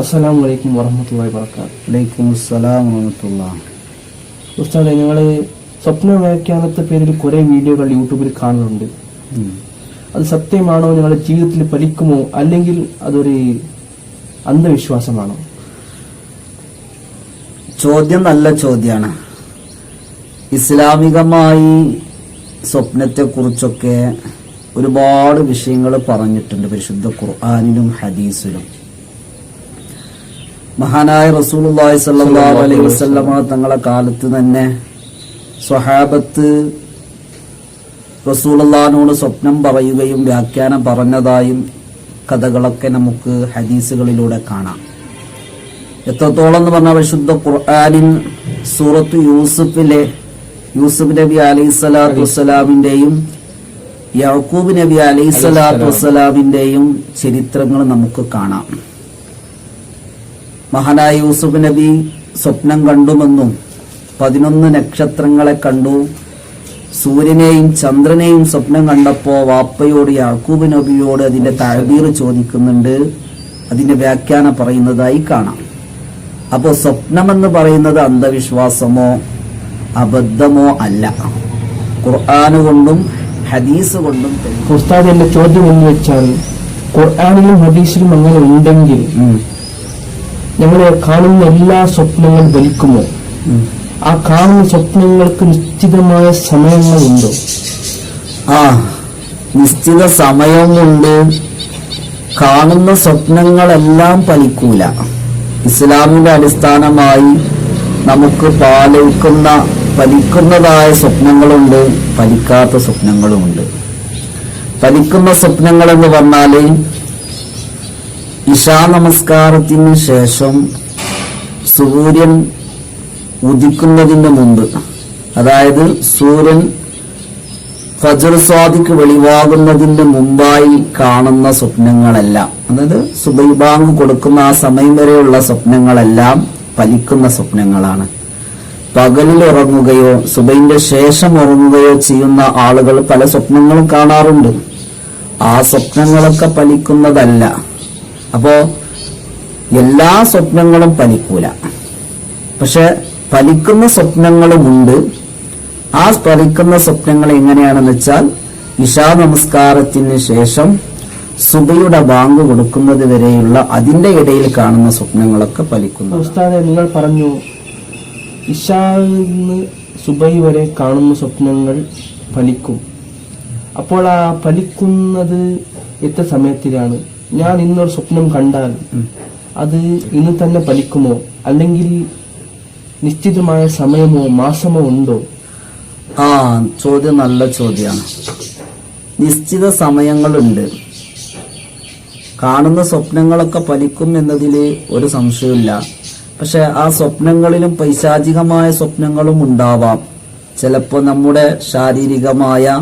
അസ്സലാമു അലൈക്കും വറഹമത്തുള്ളാഹി വബറകാത്ത് വലൈക്കും അസ്സലാം വറഹമത്തുള്ള ഉസ്താദെ ഞങ്ങൾ സ്വപ്ന വ്യാഖ്യാനത്തെ പേരിൽ കുറെ വീഡിയോകൾ യൂട്യൂബിൽ കാണുന്നുണ്ട്. അത് സത്യമാണോ? ഞങ്ങളുടെ ജീവിതത്തിൽ ഫലിക്കുമോ? അല്ലെങ്കിൽ അതൊരു അന്ധവിശ്വാസമാണോ? ചോദ്യം നല്ല ചോദ്യമാണ് ഇസ്ലാമികമായി സ്വപ്നത്തെക്കുറിച്ചൊക്കെ ഒരുപാട് വിഷയങ്ങൾ പറഞ്ഞിട്ടുണ്ട് പരിശുദ്ധ ഖുർആാനിലും ഹദീസിലും. മഹാനായ സ്വല്ലല്ലാഹു അലൈഹി വസ്ലമ തങ്ങളെ കാലത്ത് തന്നെ സ്വഹാബത്ത് റസൂലുള്ളാഹിനോട് സ്വപ്നം പറയുകയും വ്യാഖ്യാനം പറഞ്ഞതായും കഥകളൊക്കെ നമുക്ക് ഹദീസുകളിലൂടെ കാണാം. എത്രത്തോളം എന്ന് പറഞ്ഞാൽ വിശുദ്ധ ഖുർആാനിൽ സൂറത്ത് യൂസുഫിലെ യൂസുഫ് നബി അലൈഹി സ്വലാത്തു വസ്സലാമിന്റെയും യാക്കൂബ് നബി അലൈഹി സ്വലാത്തു വസ്സലാമിന്റെയും ചരിത്രങ്ങൾ നമുക്ക് കാണാം. മഹാനായ യൂസുഫ് നബി സ്വപ്നം കണ്ടുമെന്നും പതിനൊന്ന് നക്ഷത്രങ്ങളെ കണ്ടു സൂര്യനെയും ചന്ദ്രനെയും സ്വപ്നം കണ്ടപ്പോ വാപ്പയോട് യാക്കൂബ് നബിയോട് അതിന്റെ താഴ്വീർ ചോദിക്കുന്നുണ്ട് അതിന്റെ വ്യാഖ്യാനം പറയുന്നതായി കാണാം അപ്പോൾ സ്വപ്നമെന്ന് പറയുന്നത് അന്ധവിശ്വാസമോ അബദ്ധമോ അല്ല ഖുർആാനുകൊണ്ടും ഹദീസ് കൊണ്ടും. ഉസ്താദ് എന്റെ ചോദ്യം എന്ന് വെച്ചാൽ ഖുർആാനിലും ഹദീസിലും അങ്ങനെ ഉണ്ടെങ്കിൽ. ഞങ്ങൾ കാണുന്ന എല്ലാ സ്വപ്നങ്ങളും വലിക്കുമോ ആ കാണുന്ന സ്വപ്നങ്ങൾക്ക് നിശ്ചിതമായ സമയങ്ങളുണ്ടോ? ആ നിശ്ചിത സമയമുണ്ട്. കാണുന്ന സ്വപ്നങ്ങളെല്ലാം പലിക്കൂല. ഇസ്ലാമിന്റെ അടിസ്ഥാനമായി നമുക്ക് പാലിക്കുന്ന പലിക്കുന്നതായ സ്വപ്നങ്ങളുണ്ട് പലിക്കാത്ത സ്വപ്നങ്ങളുമുണ്ട്. പലിക്കുന്ന സ്വപ്നങ്ങൾ എന്ന് പറഞ്ഞാൽ ഇഷാ നമസ്കാരത്തിന് ശേഷം സൂര്യൻ ഉദിക്കുന്നതിന് മുമ്പ് അതായത് സൂര്യൻ ഫജർ സ്വാദിക്ക് വെളിവാകുന്നതിന് മുമ്പായി കാണുന്ന സ്വപ്നങ്ങളെല്ലാം അതായത് സുബൈബാങ് കൊടുക്കുന്ന ആ സമയം വരെയുള്ള സ്വപ്നങ്ങളെല്ലാം ഫലിക്കുന്ന സ്വപ്നങ്ങളാണ്. പകലിൽ ഉറങ്ങുകയോ സുബൈന്റെ ശേഷം ഉറങ്ങുകയോ ചെയ്യുന്ന ആളുകൾ പല സ്വപ്നങ്ങളും കാണാറുണ്ട്. ആ സ്വപ്നങ്ങളൊക്കെ ഫലിക്കുന്നതല്ല. അപ്പോ എല്ലാ സ്വപ്നങ്ങളും ഫലിക്കൂല പക്ഷെ ഫലിക്കുന്ന സ്വപ്നങ്ങളുമുണ്ട്. ആ ഫലിക്കുന്ന സ്വപ്നങ്ങൾ എങ്ങനെയാണെന്ന് വെച്ചാൽ ഇഷാ നമസ്കാരത്തിന് ശേഷം സുബയുടെ ബാങ്ക് കൊടുക്കുന്നത് വരെയുള്ള അതിന്റെ ഇടയിൽ കാണുന്ന സ്വപ്നങ്ങളൊക്കെ ഫലിക്കുന്നു ഉസ്താദെ നിങ്ങൾ പറഞ്ഞു ഇഷാന്ന് സുബൈ വരെ കാണുന്ന സ്വപ്നങ്ങൾ ഫലിക്കും അപ്പോൾ ആ ഫലിക്കുന്നത് എത്ര സമയത്തിലാണ്? ഞാൻ ഇന്നൊരു സ്വപ്നം കണ്ടാൽ അത് ഇന്ന് തന്നെ ഫലിക്കുമോ? അല്ലെങ്കിൽ നിശ്ചിതമായ സമയമോ മാസമോ ഉണ്ടോ? ആ ചോദ്യം നല്ല ചോദ്യമാണ് നിശ്ചിത സമയങ്ങളുണ്ട്. കാണുന്ന സ്വപ്നങ്ങളൊക്കെ ഫലിക്കും എന്നതിൽ ഒരു സംശയമില്ല പക്ഷെ ആ സ്വപ്നങ്ങളിലും പൈശാചികമായ സ്വപ്നങ്ങളും ഉണ്ടാവാം. ചിലപ്പോൾ നമ്മുടെ ശാരീരികമായ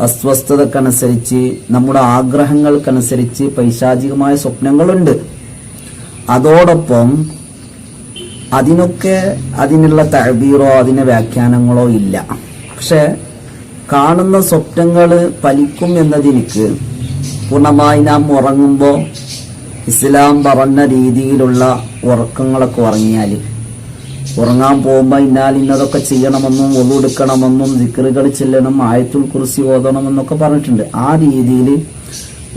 അസ്വസ്ഥതക്കനുസരിച്ച് നമ്മുടെ ആഗ്രഹങ്ങൾക്കനുസരിച്ച് പൈശാചികമായ സ്വപ്നങ്ങളുണ്ട്. അതോടൊപ്പം അതിനൊക്കെ അതിനുള്ള തഴബീറോ അതിന് വ്യാഖ്യാനങ്ങളോ ഇല്ല. പക്ഷെ കാണുന്ന സ്വപ്നങ്ങൾ പലിക്കും എന്നതിനിക്ക് പൂർണമായി നാം ഉറങ്ങുമ്പോൾ ഇസ്ലാം പറഞ്ഞ രീതിയിലുള്ള ഉറക്കങ്ങളൊക്കെ ഉറങ്ങിയാൽ ഉറങ്ങാൻ പോകുമ്പോൾ ഇന്നാൽ ഇന്നതൊക്കെ ചെയ്യണമെന്നും ഒളിവെടുക്കണമെന്നും ദിക്കറുകൾ ചെല്ലണം ആയത്തുൽ കുറിസി ഓതണമെന്നൊക്കെ പറഞ്ഞിട്ടുണ്ട്. ആ രീതിയിൽ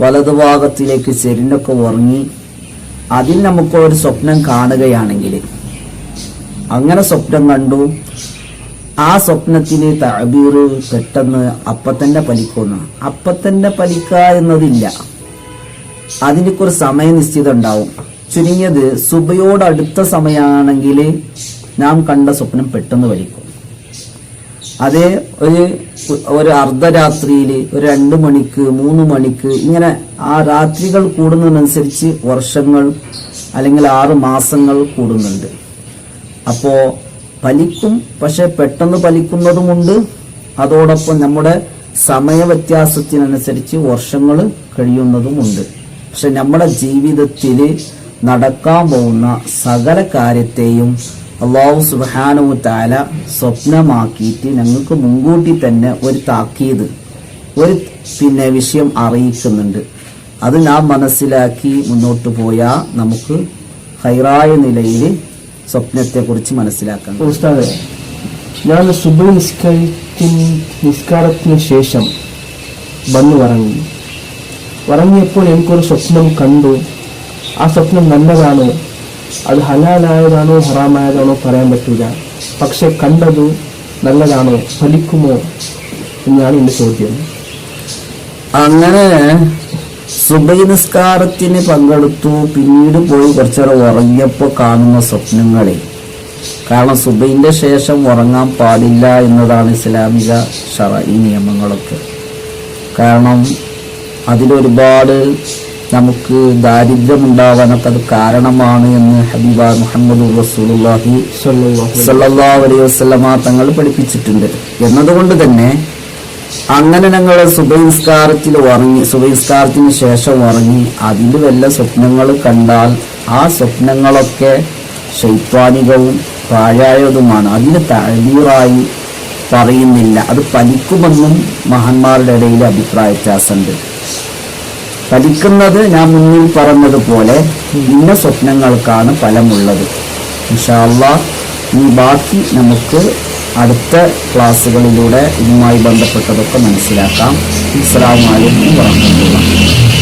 വലതുഭാഗത്തിലേക്ക് ചെരിഞ്ഞൊക്കെ ഉറങ്ങി അതിൽ നമുക്ക് ഒരു സ്വപ്നം കാണുകയാണെങ്കിൽ അങ്ങനെ സ്വപ്നം കണ്ടു. ആ സ്വപ്നത്തിന് തബീർ പെട്ടെന്ന് അപ്പത്തന്നെ പലിക്കുന്ന. അപ്പത്തന്നെ പലിക്കുക എന്നതില്ല. അതിനൊക്കെ ഒരു സമയനിശ്ചിതം ഉണ്ടാവും. ചുരുങ്ങിയത് സുബയോടടുത്ത സമയമാണെങ്കിൽ നാം കണ്ട സ്വപ്നം പെട്ടെന്ന് വലിക്കും. അതേ ഒരു ഒരു അർദ്ധരാത്രിയിൽ ഒരു രണ്ട് മണിക്ക് മൂന്ന് മണിക്ക് ഇങ്ങനെ ആ രാത്രികൾ കൂടുന്നതിനനുസരിച്ച് വർഷങ്ങൾ അല്ലെങ്കിൽ ആറ് മാസങ്ങൾ കൂടുന്നുണ്ട്. അപ്പോൾ പലിക്കും പക്ഷെ പെട്ടെന്ന് പലിക്കുന്നതുമുണ്ട് അതോടൊപ്പം നമ്മുടെ സമയ വ്യത്യാസത്തിനനുസരിച്ച് വർഷങ്ങൾ കഴിയുന്നതുമുണ്ട്. പക്ഷെ നമ്മുടെ ജീവിതത്തിൽ നടക്കാൻ പോകുന്ന സകല കാര്യത്തെയും അള്ളാഹു സുബാനു താല സ്വപ്നമാക്കിയിട്ട് ഞങ്ങൾക്ക് മുൻകൂട്ടി തന്നെ ഒരു താക്കീത് ഒരു പിന്നെ വിഷയം അറിയിക്കുന്നുണ്ട്. അത് നാം മനസ്സിലാക്കി മുന്നോട്ട് പോയാൽ നമുക്ക് ഹൈറായ നിലയിൽ സ്വപ്നത്തെക്കുറിച്ച് മനസ്സിലാക്കാം. ഉസ്താദ് ഞാൻ സുബ് നിസ്കരിക്കുന്ന നിസ്കാരത്തിന് ശേഷം വന്നു ഉറങ്ങി. ഉറങ്ങിയപ്പോൾ എനിക്കൊരു സ്വപ്നം കണ്ടു. ആ സ്വപ്നം നല്ലതാണോ. അത് ഹലാലായതാണോ ഹറാമായതാണോ പറയാൻ പറ്റില്ല പക്ഷെ കണ്ടത് നല്ലതാണോ ഫലിക്കുമോ എന്നാണ് എന്റെ ചോദ്യം. അങ്ങനെ സുബൈ നിസ്കാരത്തിന് പങ്കെടുത്തു പിന്നീട് പോയി കുറച്ചേരം ഉറങ്ങിയപ്പോൾ കാണുന്ന സ്വപ്നങ്ങളെ. കാരണം സുബൈന്റെ ശേഷം ഉറങ്ങാൻ പാടില്ല എന്നതാണ് ഇസ്ലാമിക ഷറ ഈ നിയമങ്ങളൊക്കെ. കാരണം അതിലൊരുപാട് നമുക്ക് ദാരിദ്ര്യമുണ്ടാവാനൊക്കെ അത് കാരണമാണ് എന്ന് ഹബീബ മുഹമ്മദ് റസൂലുള്ളാഹി അലൈഹി വസ്ലമ തങ്ങൾ പഠിപ്പിച്ചിട്ടുണ്ട്. എന്നതുകൊണ്ട് തന്നെ അങ്ങനെ ഞങ്ങൾ സുബഹിസ്കാരത്തിൽ ഉറങ്ങി സുബഹിസ്കാരത്തിന് ശേഷം ഉറങ്ങി അതിൽ വല്ല സ്വപ്നങ്ങൾ കണ്ടാൽ ആ സ്വപ്നങ്ങളൊക്കെ ശൈത്വാനികവും പാഴായതുമാണ് അതിന് തഴീറായി പറയുന്നില്ല. അത് പനിക്കുമെന്നും മഹന്മാരുടെ ഇടയിൽ അഭിപ്രായ വ്യത്യാസമുണ്ട്. ഫലിക്കുന്നത് ഞാൻ മുന്നിൽ പറഞ്ഞതുപോലെ ഇന്ന സ്വപ്നങ്ങൾക്കാണ് ഫലമുള്ളത്. ഇൻഷാല്ല ഈ ബാക്കി നമുക്ക് അടുത്ത ക്ലാസ്സുകളിലൂടെ ഇതുമായി ബന്ധപ്പെട്ടതൊക്കെ മനസ്സിലാക്കാം. അലൈക്കും വറഹ്മത്തുള്ളാഹി